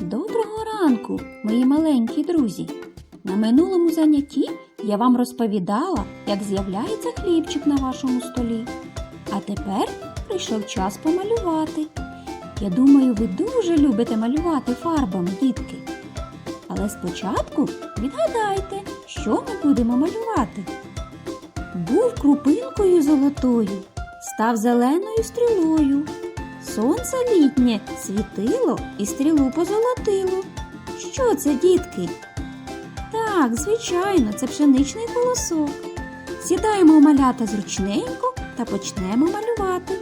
Доброго ранку, мої маленькі друзі. На минулому занятті я вам розповідала, як з'являється хлібчик на вашому столі. А тепер прийшов час помалювати. Я думаю, ви дуже любите малювати фарбами, дітки. Але спочатку відгадайте, що ми будемо малювати. Був крупинкою золотою, став зеленою стрілою. Сонце літнє світило і стрілу позолотило. Що це, дітки? Так, звичайно, це пшеничний колосок. Сідаємо малята зручненько та почнемо малювати.